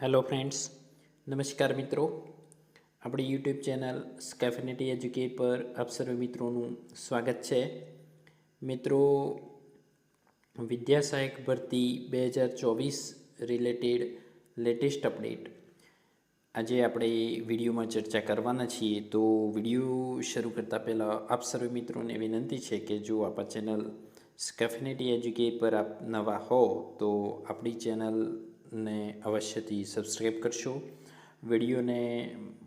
Hello friends નમસ્કાર મિત્રો. આપણી યુટ્યુબ ચેનલ સ્કેફિનિટી એજ્યુકેટ પર આપ સર્વે મિત્રોનું સ્વાગત છે. મિત્રો વિદ્યા સહાયક ભરતી બે હજાર ચોવીસ રિલેટેડ લેટેસ્ટ અપડેટ આજે આપણે વિડીયોમાં ચર્ચા કરવાના છીએ. તો વીડિયો શરૂ કરતાં પહેલાં આપ સર્વે મિત્રોને વિનંતી છે કે જો આપણા ચેનલ સ્કેફિનિટી એજ્યુકેટ પર આપ નવા હો, તો આપણી ચેનલને અવશ્યથી સબસ્ક્રાઈબ કરશો. વિડીયોને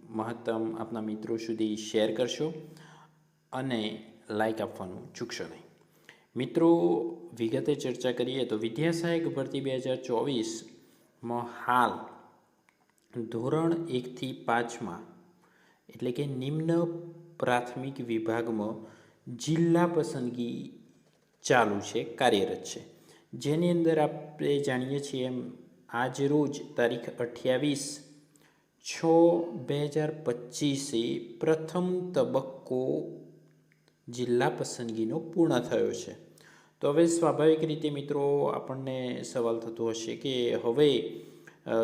મહત્તમ આપના મિત્રો સુધી શેર કરશો અને લાઈક આપવાનું ચૂકશો નહીં. મિત્રો, વિગતે ચર્ચા કરીએ તો વિદ્યા સહાયક ભરતી બે હજાર ચોવીસમાં હાલ ધોરણ એકથી પાંચમાં એટલે કે નિમ્ન પ્રાથમિક વિભાગમાં જિલ્લા પસંદગી ચાલુ છે, કાર્યરત છે. જેની અંદર આપણે જાણીએ છીએ એમ આજ રોજ તારીખ અઠ્યાવીસ છ બે હજાર પચીસે પ્રથમ તબક્કો જિલ્લા પસંદગીનો પૂર્ણ થયો છે. તો હવે સ્વાભાવિક રીતે મિત્રો આપણને સવાલ થતો હશે કે હવે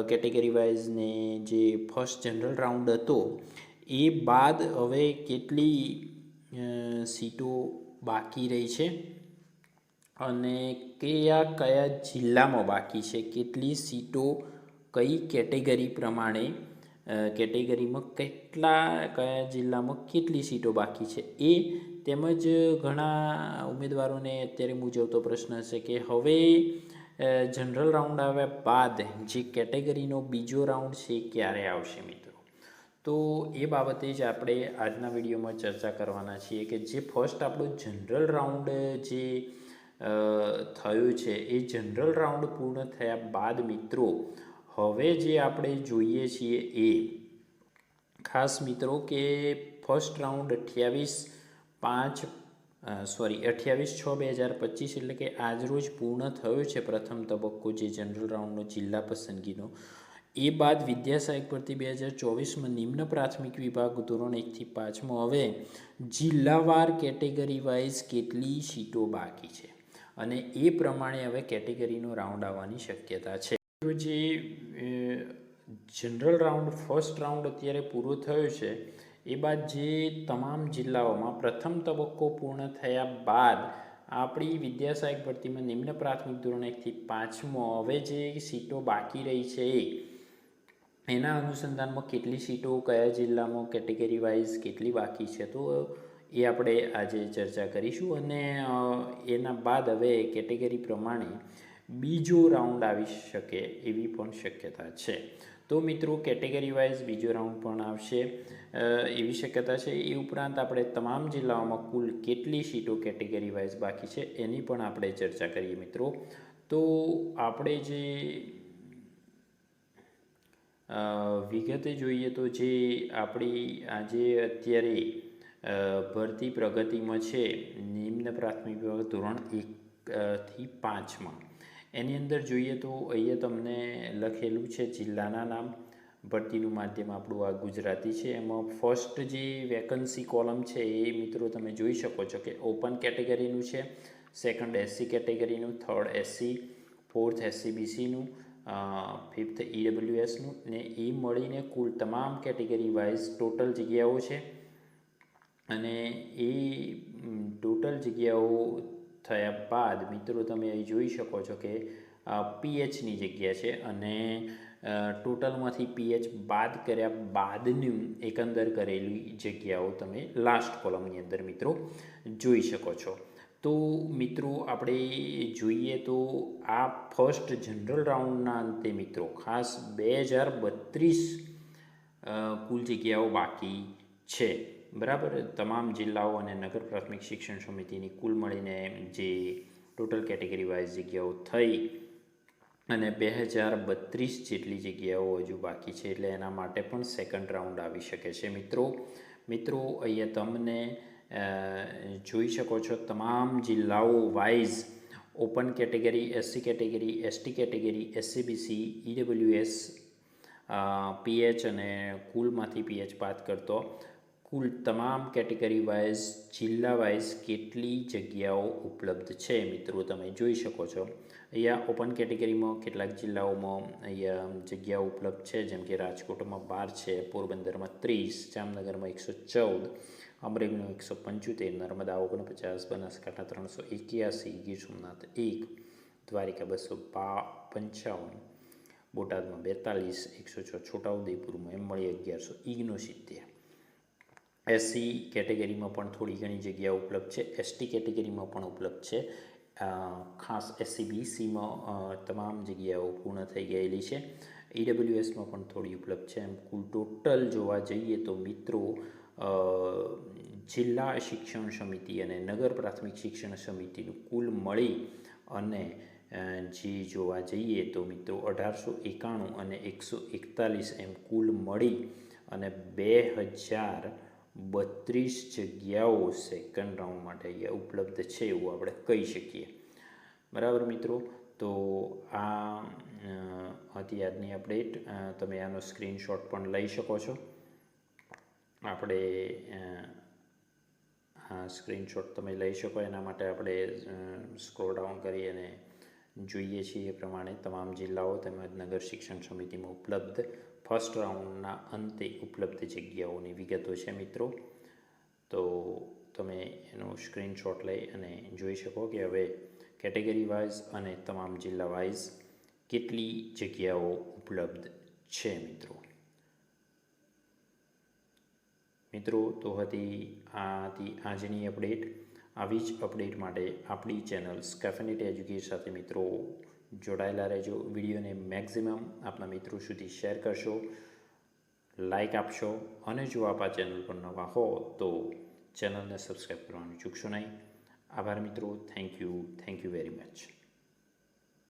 કેટેગરી વાઇઝને જે ફર્સ્ટ જનરલ રાઉન્ડ હતો, એ બાદ હવે કેટલી સીટો બાકી રહી છે? અને કયા કયા જિલ્લામાં બાકી છે? કેટલી સીટો કઈ કેટેગરી પ્રમાણે કેટેગરીમાં કેટલા, કયા જિલ્લામાં કેટલી સીટો બાકી છે? એ તેમજ ઘણા ઉમેદવારોને અત્યારે મૂંઝવતો પ્રશ્ન છે કે હવે જનરલ રાઉન્ડ આવ્યા બાદ જે કેટેગરીનો બીજો રાઉન્ડ છે ક્યારે આવશે મિત્રો? તો એ બાબતે જ આપણે આજના વિડીયોમાં ચર્ચા કરવાના છીએ કે જે ફર્સ્ટ આપણો જનરલ રાઉન્ડ જે થયું છે. એ જનરલ રાઉન્ડ પૂર્ણ થયા બાદ મિત્રો, હવે જે આપણે જોઈએ છીએ એ, ખાસ મિત્રો કે ફર્સ્ટ રાઉન્ડ અઠ્યાવીસ પાંચ સોરી અઠ્યાવીસ છ બે હજાર પચીસ એટલે કે આજરોજ પૂર્ણ થયો છે પ્રથમ તબક્કો જે જનરલ રાઉન્ડનો જિલ્લા પસંદગીનો. એ બાદ વિદ્યા સહાયક ભરતી બે હજાર ચોવીસમાં નિમ્ન પ્રાથમિક વિભાગ ધોરણ એકથી પાંચમાં. હવે જિલ્લાવાર કેટેગરી વાઇઝ કેટલી સીટો બાકી છે? અને એ પ્રમાણે હવે કેટેગરીનો રાઉન્ડ આવવાની શક્યતા છે. જે જનરલ રાઉન્ડ, ફર્સ્ટ રાઉન્ડ અત્યારે પૂરો થયો છે, એ બાદ જે તમામ જિલ્લાઓમાં પ્રથમ તબક્કો પૂર્ણ થયા બાદ આપણી વિદ્યાસહાયક ભરતીમાં નિમ્ન પ્રાથમિક ધોરણ એકથી પાંચમો, હવે જે સીટો બાકી રહી છે એ, એના અનુસંધાનમાં કેટલી સીટો, કયા જિલ્લામાં કેટેગરી વાઇઝ કેટલી બાકી છે? તો એ આપણે આજે ચર્ચા કરીશું અને એના બાદ હવે કેટેગરી પ્રમાણે બીજો રાઉન્ડ આવી શકે એવી પણ શક્યતા છે. તો મિત્રો કેટેગરી વાઇઝ બીજો રાઉન્ડ પણ આવશે. એવી શક્યતા છે, એ ઉપરાંત આપણે તમામ જિલ્લાઓમાં કુલ કેટલી સીટો કેટેગરી વાઇઝ બાકી છે, એની પણ આપણે ચર્ચા કરીએ મિત્રો. તો આપણે જે વિગતે જોઈએ તો જે આપણી આજે અત્યારે ભરતી પ્રગતિમાં છે, નિમ્ન પ્રાથમિક વિભાગ ધોરણ એકથી પાંચમાં. એની અંદર જોઈએ તો અહીંયા તમને લખેલું છે જિલ્લાના નામ, ભરતીનું માધ્યમ આપણું આ ગુજરાતી છે. એમાં ફર્સ્ટ જે વેકન્સી કોલમ છે એ મિત્રો તમે જોઈ શકો છો કે ઓપન કેટેગરીનું છે સેકન્ડ એસસી કેટેગરીનું થર્ડ એસસી ફોર્થ એસસી બીસીનું ફિફ્થ ઈડબ્લ્યુએસનું ને એ મળીને કુલ તમામ કેટેગરી વાઇઝ ટોટલ જગ્યાઓ છે. અને એ ટોટલ જગ્યાઓ થયા બાદ મિત્રો તમે અહીં જોઈ શકો છો કે પીએચની જગ્યા છે અને ટોટલમાંથી પીએચ બાદ કર્યા બાદનું એકંદર કરેલી જગ્યાઓ તમે લાસ્ટ કોલમની અંદર મિત્રો જોઈ શકો છો. તો મિત્રો આપણે જોઈએ તો આ ફર્સ્ટ જનરલ રાઉન્ડના અંતે મિત્રો ખાસ બે હજાર બત્રીસ કુલ જગ્યાઓ બાકી છે. બરાબર? તમામ જિલ્લાઓ અને નગર પ્રાથમિક શિક્ષણ સમિતિની કુલ મળીને જે ટોટલ કેટેગરી વાઇઝ જગ્યાઓ થઈ અને બે હજાર બત્રીસ જેટલી જગ્યાઓ હજુ બાકી છે, એટલે એના માટે પણ સેકન્ડ રાઉન્ડ આવી શકે છે. મિત્રો મિત્રો, અહીંયા તમને જોઈ શકો છો તમામ જિલ્લાઓ wise open category SC category ST category SCBC EWS PH અને કુલમાંથી પીએચ બાદ કરતો કુલ તમામ કેટેગરી વાઇઝ, જિલ્લા વાઇઝ કેટલી જગ્યાઓ ઉપલબ્ધ છે મિત્રો તમે જોઈ શકો છો. અહીંયા ઓપન કેટેગરીમાં કેટલાક જિલ્લાઓમાં અહીંયા જગ્યાઓ ઉપલબ્ધ છે, જેમ કે રાજકોટમાં બાર છે, પોરબંદરમાં ત્રીસ, જામનગરમાં એકસો ચૌદ, અમરેલીમાં એકસો પંચોતેર, નર્મદા ઓગણપચાસ બનાસકાંઠા ત્રણસો એક્યાસી, ગીર સોમનાથ એક, દ્વારિકા બસો પા પંચાવન, બોટાદમાં બેતાલીસ, એકસો છ છોટાઉદેપુરમાં એમ મળી અગિયારસો સિત્તેર એસસી કેટેગરીમાં પણ થોડી ઘણી જગ્યાઓ ઉપલબ્ધ છે. એસટી કેટેગરીમાં પણ ઉપલબ્ધ છે. ખાસ એસસી બીસીમાં તમામ જગ્યાઓ પૂર્ણ થઈ ગયેલી છે. ઈડબ્લ્યુએસમાં પણ થોડી ઉપલબ્ધ છે. એમ કુલ ટોટલ જોવા જઈએ તો મિત્રો જિલ્લા શિક્ષણ સમિતિ અને નગર પ્રાથમિક શિક્ષણ સમિતિનું કુલ મળી અને જે જોવા જઈએ તો મિત્રો અઢારસો એકાણું અને એકસો એકતાલીસ એમ કુલ મળી અને બે હજાર બત્રીસ જગ્યાઓ સેકન્ડ રાઉન્ડ માટે અહીંયા ઉપલબ્ધ છે એવું આપણે કહી શકીએ. બરાબર મિત્રો? તો આ હતી આજની અપડેટ તમે આનો સ્ક્રીનશોટ પણ લઈ શકો છો. આપણે આ સ્ક્રીનશોટ તમે લઈ શકો. એના માટે આપણે સ્ક્રોલ ડાઉન કરી અને જોઈએ છીએ એ પ્રમાણે તમામ જિલ્લાઓ તેમજ નગર શિક્ષણ સમિતિમાં ઉપલબ્ધ. ફર્સ્ટ રાઉન્ડના અંતે ઉપલબ્ધ જગ્યાઓની વિગતો છે મિત્રો. તો તમે એનો સ્ક્રીનશોટ લઈ અને જોઈ શકો કે હવે કેટેગરી વાઇઝ અને તમામ જિલ્લા વાઇઝ કેટલી જગ્યાઓ ઉપલબ્ધ છે મિત્રો. મિત્રો, તો હતી આ હતી આજની અપડેટ. આવી જ અપડેટ માટે આપણી ચેનલ સ્કેફેનિટ એજ્યુકેશન સાથે મિત્રો જોડાયેલા રહેજો. વિડીયોને મેક્ઝિમમ આપના મિત્રો સુધી શેર કરશો લાઇક આપશો અને જો આપ આ ચેનલ પર નવા હો તો ચેનલને સબસ્ક્રાઈબ કરવાનું ચૂકશો નહીં. આભાર મિત્રો. Thank you thank you very much